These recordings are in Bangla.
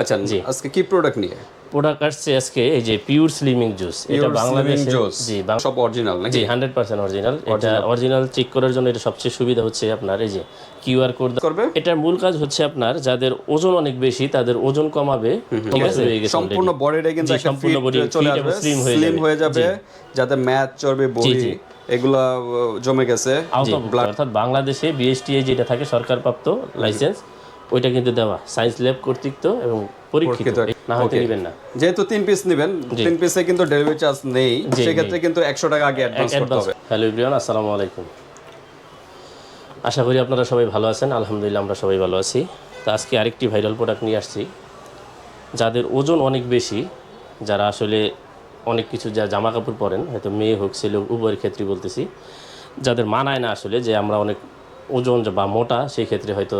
আচ্ছা জি। আজকে কি প্রোডাক্ট নিয়ে? প্রোডাক্ট আসছে আজকে এই যে পিওর স্লিমিং জুস এটা বাংলাদেশে জি সব অরিজিনাল নাকি? জি হান্ড্রেড পার্সেন্ট অরিজিনাল এটা অরিজিনাল চেক করার জন্য এটা সবচেয়ে সুবিধা হচ্ছে আপনার এই যে কিউআর কোড করবে? এটার মূল কাজ হচ্ছে আপনার যাদের ওজন অনেক বেশি তাদের ওজন কমাবে ঠিক আছে। সম্পূর্ণ। বডিটা কিন্তু একটা সম্পূর্ণ body চলে হয়ে স্লিম হয়ে যাবে যাতে ম্যাচ চর্বি বডি জি। এগুলা জমে গেছে। অর্থাৎ বাংলাদেশে বিএসটিএ যেটা থাকে সরকার প্রাপ্ত লাইসেন্স ওইটা কিন্তু দেওয়া। সায়েন্স ল্যাব কর্তৃক তো এবং পরীক্ষিত। না হয়তো. নেবেন না। যেহেতু তিন পিস নেবেন তিন পিসে কিন্তু ডেলিভারি চার্জ নেই। সেক্ষেত্রে কিন্তু একশো টাকা আগে অ্যাডভান্স করতে হবে। হ্যালো ইব্রিয়ান আসসালামু আলাইকুম। আশা করি আপনারা সবাই ভালো আছেন। আলহামদুলিল্লাহ আমরা সবাই ভালো আছি। তো আজকে আরেকটি ভাইরাল প্রোডাক্ট নিয়ে আসছি। যাদের ওজন অনেক বেশি যারা আসলে অনেক কিছু যা জামা কাপড় পরেন হয়তো মেয়ে হোক ছেলে হোক উভয়ের ক্ষেত্রে বলতেছি যাদের মানায় না আসলে যে আমরা অনেক ওজন বা মোটা সেই ক্ষেত্রে হয়তো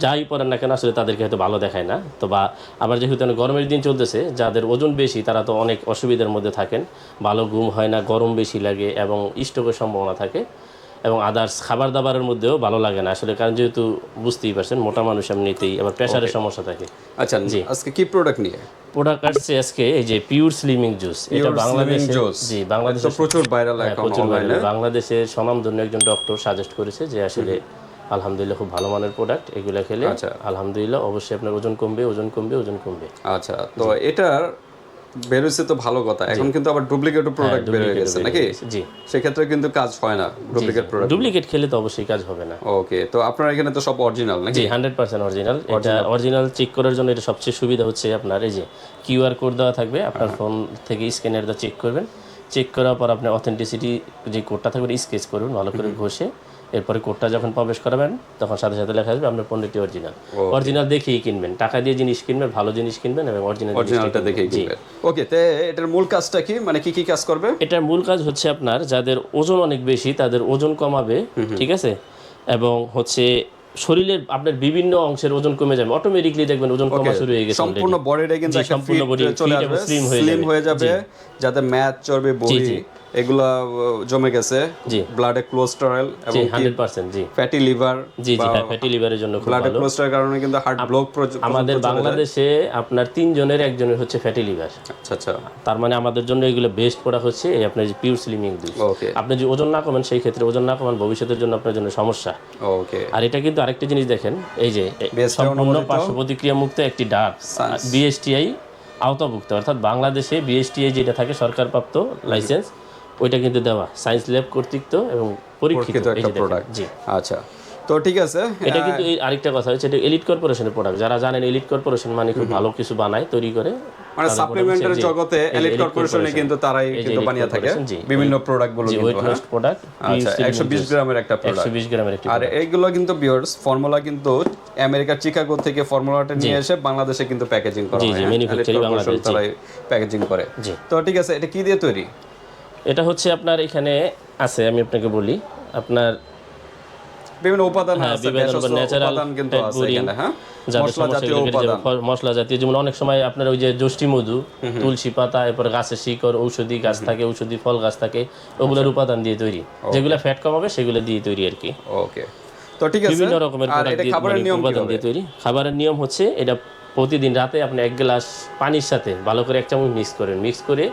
যাই পরেন না কেন আসলে তাদেরকে হয়তো ভালো দেখায় না। তো বা আবার যেহেতু গরমের দিন চলতেছে যাদের ওজন বেশি তারা তো অনেক অসুবিধার মধ্যে থাকেন। ভালো ঘুম হয় না গরম বেশি লাগে এবং স্ট্রোকের সম্ভাবনা থাকে এবং আদার্স খাবার দাবারের মধ্যেও ভালো লাগে না। আসলে কারণ যেহেতু বুঝতেই পারছেন মোটা মানুষ এমনিতেই আবার প্রেশারের সমস্যা থাকে। আচ্ছা জি। আজকে কি প্রোডাক্ট নিয়ে? প্রোডাক্ট আসছে আজকে এই যে পিওর স্লিমিং জুস এটা বাংলাদেশে। জি বাংলাদেশে প্রচুর ভাইরাল হ্যাঁ, প্রচুর বাংলাদেশের স্বনামধন্য একজন ডক্টর সাজেস্ট করেছে যে আসলে আলহামদুলিল্লাহ খুব ভালো মানের প্রোডাক্ট এগুলো খেলে আচ্ছা। আলহামদুলিল্লাহ অবশ্যই আপনার ওজন কমবে ওজন কমবে ওজন কমবে। আচ্ছা তো এটার বেরোচ্ছে তো ভালো কথা। এখন কিন্তু আবার ডুপ্লিকেট প্রোডাক্ট বের হয়ে গেছে নাকি? জি। সেক্ষেত্রে কিন্তু কাজ হয় না ডুপ্লিকেট প্রোডাক্ট ডুপ্লিকেট খেলে তো অবশ্যই কাজ হবে না। ওকে তো আপনার এখানে তো সব অরিজিনাল নাকি? জি হান্ড্রেড পার্সেন্ট অরিজিনাল এটা অরিজিনাল চেক করার জন্য এটা সবচেয়ে সুবিধা হচ্ছে আপনার এই যে কিউআর কোড দেওয়া থাকবে আপনার ফোন থেকে স্ক্যানার দিয়ে চেক করবেন। চেক করার পর আপনি অথেন্টিসিটি যে কোডটা থাকবে স্কেচ করবেন ভালো করে ঘষে। এরপরে কোডটা যখন প্রবেশ করাবেন তখন সাথে সাথে লেখা আসবে আপনার পণ্যটি অরিজিনাল অরিজিনাল দেখেই কিনবেন। টাকা দিয়ে জিনিস কিনবেন ভালো জিনিস কিনবেন এবং অরিজিনাল অরিজিনালটা দেখেই কিনবেন। ওকে তে এটার মূল কাজটা কি? মানে কি কি কাজ করবে? এটার মূল কাজ হচ্ছে আপনার যাদের ওজন অনেক বেশি তাদের ওজন কমাবে ঠিক আছে? এবং হচ্ছে শরীরের আপনার বিভিন্ন অংশের ওজন কমে যাবে। অটোমেটিকলি দেখবেন ওজন কমা শুরু হয়ে গেছে সম্পূর্ণ বডিটা কিন্তু সম্পূর্ণ ফিট চলে আসবে স্লিম। হয়ে যাবে। যাতে ম্যাচ চর্বি বডি। এগুলা জমে গেছে। জি। ব্লাডে কোলেস্টেরল এবং হান্ড্রেড পার্সেন্ট জি। ফ্যাটি লিভার জি জি ফ্যাটি লিভারের জন্য খুব ব্লাডে ভালো। কোলেস্টেরল কারণে কিন্তু হার্ট ব্লক আমাদের বাংলাদেশে আপনার তিনজনের একজনের হচ্ছে ফ্যাটি লিভার আচ্ছা আচ্ছা। তার মানে আমাদের জন্য এগুলো বেস্ট প্রোডাক্ট হচ্ছে এই আপনার যে পিওর স্লিমিং দুধ। ওকে আপনি যদি ওজন না কমেন সেই ক্ষেত্রে ওজন না কমান ভবিষ্যতের জন্য আপনার জন্য সমস্যা। ওকে আর এটা কিন্তু আরেকটা জিনিস দেখেন এই যে সম্পূর্ণ অনুমোদিত? পার্শ্ব প্রতিক্রিয়া মুক্ত একটি ডাব বিএসটিআই আওতাভুক্ত অর্থাৎ বাংলাদেশে বিএসটিআই যেটা থাকে সরকারপ্রাপ্ত লাইসেন্স ওইটা কিন্তু দেওয়া। সায়েন্স ল্যাব কর্তৃক তো এবং পরীক্ষিত একটা প্রোডাক্ট জি। আচ্ছা। তো ঠিক আছে এটা কিন্তু আরেকটা কথা হচ্ছে এটা এলিট কর্পোরেশনের প্রোডাক্ট যারা জানেন এলিট কর্পোরেশন মানে খুব ভালো কিছু বানায় তৈরি করে। মানে সাপ্লিমেন্টের জগতে এলিট কর্পোরেশনে কিন্তু তারাই কিন্তু বানিয়ে থাকে। বিভিন্ন প্রোডাক্টগুলো কিন্তু ওয়েট? প্রোডাক্ট আচ্ছা একশো বিশ গ্রামের একটা প্রোডাক্ট বিশ গ্রামের একটি আর এইগুলো কিন্তু বিয়ার্স ফর্মুলা কিন্তু আমেরিকার চিকাগো থেকে ফর্মুলাটা নিয়ে এসে বাংলাদেশে কিন্তু প্যাকেজিং করা হয় জি, হ্যাঁ? Elite Corporation বাংলাদেশ, তারাই প্যাকেজিং করে। জি। তো ঠিক আছে এটা কি দিয়ে তৈরি? এটা হচ্ছে আপনার এখানে আছে আমি আপনাকে বলি। আপনার বিভিন্ন উপাদান হ্যাঁ, আছে ন্যাচারাল উপাদান কিন্তু আছে এখানে হ্যাঁ? মশলা জাতীয় উপাদান। মশলা জাতীয় যেমন অনেক সময় আপনার ওই যে যষ্টি মধু তুলসী পাতা এরপর গাছের শিকড় ঔষধি গাছ থাকে ঔষধি ফল গাছ থাকে ওগুলোর আচ্ছা। উপাদান দিয়ে তৈরি। যেগুলো ফ্যাট কমাবে সেগুলো দিয়ে তৈরি আর কি। ওকে। তো ঠিক আছে। বিভিন্ন রকমের খাবারের মানে নিয়ম উপাদান দিয়ে তৈরি। খাবারের নিয়ম হচ্ছে এটা প্রতিদিন রাতে আপনি এক গ্লাস পানির সাথে ভালো করে এক চামচ মিক্স করেন। মিক্স করে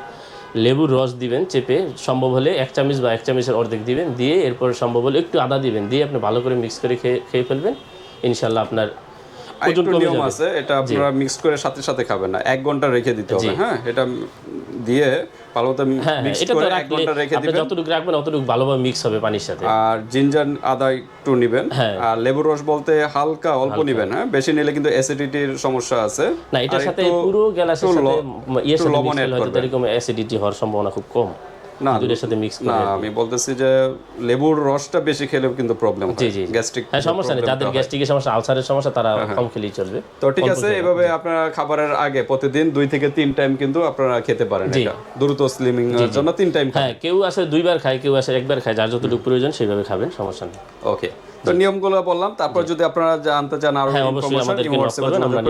লেবুর রস দিবেন চেপে সম্ভব হলে এক চামচ বা এক চামচের অর্ধেক দিবেন দিয়ে এরপর সম্ভব হলে একটু আদা দিবেন দিয়ে আপনি ভালো করে মিক্স করে খেয়ে খেয়ে ফেলবেন ইনশাল্লাহ আপনার নিয়ম আছে এটা আপনারা মিক্স করে সাথে সাথে খাবেন না এক ঘণ্টা রেখে দিতে হবে হ্যাঁ? এটা দিয়ে ভালো হ্যাঁ মিক্স করে এক ঘণ্টা রেখে আপনি যতটুকু রাখবেন ততটুকু ভালোভাবে মিক্স হবে পানির সাথে। আর জিঞ্জার আদা একটু নিবেন। হ্যাঁ। আর লেবুর রস বলতে হালকা অল্প নিবেন হ্যাঁ? বেশি নিলে কিন্তু অ্যাসিডিটির সমস্যা আছে। না এটার সাথে পুরো গ্যালাসের সাথে ইয়ের সাথে মিক্স হলে হয়তো এরকম অ্যাসিডিটি হওয়ার সম্ভাবনা খুব কম। না দুধের সাথে মিক্স না আমি বলতেছি যে লেবুর রসটা বেশি খেলেও কিন্তু প্রবলেম হয় জি গ্যাস্ট্রিক হ্যাঁ সমস্যা নেই যাদের গ্যাস্ট্রিকের সমস্যা আলসারের সমস্যা তারা হ্যাঁ, কম খেলেই চলবে তো ঠিক আছে এভাবে আপনারা খাবারের আগে প্রতিদিন দুই থেকে তিন টাইম কিন্তু আপনারা খেতে পারেন এটা। দ্রুত স্লিমিং এর জন্য তিন টাইম হ্যাঁ কেউ আসে দুইবার খায় কেউ আসে একবার খায় যার যতটুকু প্রয়োজন সেভাবে খাবেন সমস্যা নেই। ওকে তো নিয়মগুলো বললাম তারপর যদি আপনারা জানতে চান আরও হ্যাঁ, ইনফরমেশন আমরা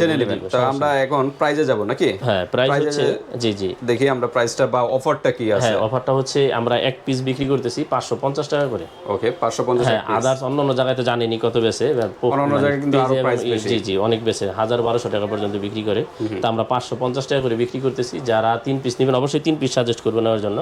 জেনে নেবেন। তো এখন প্রাইজে যাব নাকি? হ্যাঁ প্রাইস হচ্ছে জি জি। দেখি আমরা প্রাইসটা বা অফারটা কি আছে। হ্যাঁ অফারটা হচ্ছে আমরা এক পিস বিক্রি করতেছি পাঁচশো পঞ্চাশ টাকা করে। ওকে 550 হ্যাঁ আদার্স অন্য অন্য জায়গায় তো জানেনি কত বেছে অন্যান্য জায়গায় কিন্তু আরও price বেশি। জি জি অনেক বেছে হাজার বারোশো টাকা পর্যন্ত বিক্রি করে। তা আমরা পাঁচশো পঞ্চাশ টাকা করে বিক্রি করতেছি। যারা তিন পিস নেবেন অবশ্যই তিন পিস সাজেস্ট করবেন নেওয়ার জন্য।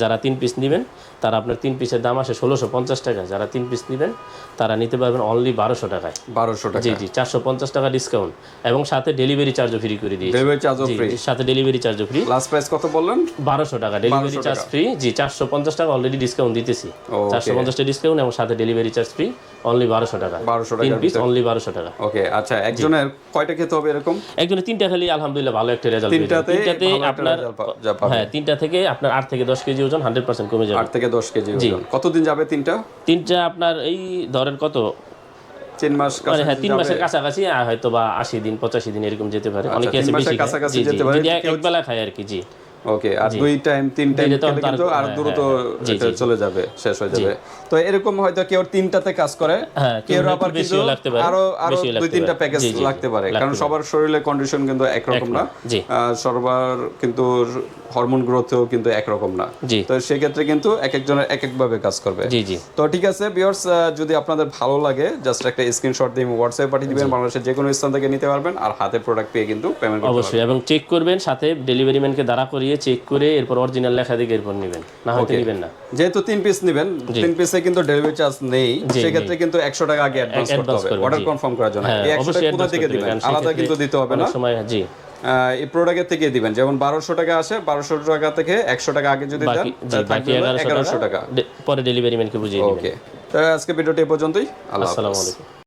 যারা তিন পিস নেবেন তারা আপনার তিন পিসের দাম আসে ষোলোশো পঞ্চাশ টাকা। যারা তিন পিস নেবেন তারা নিতে পারবেন অনলি বারোশো টাকায়। 1200 টাকা জি জি চারশো পঞ্চাশ টাকা ডিসকাউন্ট এবং সাথে ডেলিভারি চার্জও ফ্রি করে দিয়েছি। ডেলিভারি চার্জও ফ্রি সাথে ডেলিভারি চার্জও ফ্রি লাস্ট প্রাইস কত বললেন? বারোশো টাকা। ডেলিভারি চার্জ ফ্রি জি চারশো পঞ্চাশ টাকা অলরেডি ডিসকাউন্ট দিতেছি। চারশো পঞ্চাশ ডিসকাউন্ট এবং সাথে ডেলিভারি চার্জ ফ্রি অনলি বারোশো টাকা। 1200 তিন টাকার পিস অনলি বারোশো টাকা। ওকে আচ্ছা একজনের কয়টা খেতে হবে এরকম? একজনের তিনটা খালি আলহামদুলিল্লাহ ভালো একটা রেজাল্ট তিনটাতে আপনার। হ্যাঁ তিনটা থেকে আপনার আট থেকে দশ কেজি ওজন হান্ড্রেড পার্সেন্ট কমে যাবে। আট থেকে দশ কেজি ওজন। কতদিন যাবে তিনটা? তিনটা আপনার এই ধরেন কত? তিন মাস মানে হ্যাঁ তিন মাসের কাছাকাছি হয়তো বা আশি দিন পঁচাশি দিন এরকম যেতে পারে। অনেকে আছে বেশি খায় আর কি জি। ওকে আর দুই টাইম তিন টাইম খেলে কিন্তু আর হ্যাঁ, দ্রুত হ্যাঁ, জি, চলে যাবে শেষ হয়ে যাবে। তো এরকম হয়তো কেউ তিনটাতে কাজ করে হ্যাঁ, কেউ আবার পারে, আরও আরও দুই তিনটা প্যাকেজ লাগতে পারে কারণ সবার শরীরের কন্ডিশন কিন্তু একরকম না। সবার কিন্তু হরমোন গ্রোথও কিন্তু একরকম না। তো সেক্ষেত্রে কিন্তু এক একজনের এক একভাবে কাজ করবে তো ঠিক আছে বিয়ার্স যদি আপনাদের ভালো লাগে জাস্ট একটা স্ক্রিনশট দিয়ে হোয়াটসঅ্যাপে পাঠিয়ে দিবেন বাংলাদেশের যে কোনো স্থান থেকে নিতে পারবেন আর হাতে প্রোডাক্ট পেয়ে কিন্তু পেমেন্ট অবশ্যই এবং চেক করবেন সাথে ডেলিভারি ম্যানকে দাঁড়া করিয়ে চেক করে এরপর অরিজিনাল লেখা দিকে এরপর নেবেন। না হয়তো নেবেন না। যেহেতু তিন পিস নেবেন তিন পিসে কিন্তু ডেলিভারি চার্জ নেই। সেক্ষেত্রে কিন্তু একশো টাকা আগে অ্যাডভান্স করতে হবে। অর্ডার কনফার্ম করার জন্য। হ্যাঁ এই একশো অবশ্যই টাকা কোথা থেকে দিবেন? আলাদা কিন্তু দিতে হবে না। সময় জি। এই প্রোডাক্টের থেকে দিবেন। যেমন বারোশো টাকা আসে বারোশো টাকা থেকে একশো টাকা আগে যদি দেন তাহলে এগারোশো টাকা পরে ডেলিভারি ম্যানকে বুঝিয়ে দিবেন। ওকে তো আজকে ভিডিওটি এ পর্যন্তই। আল্লাহ আসসালামু আলাইকুম।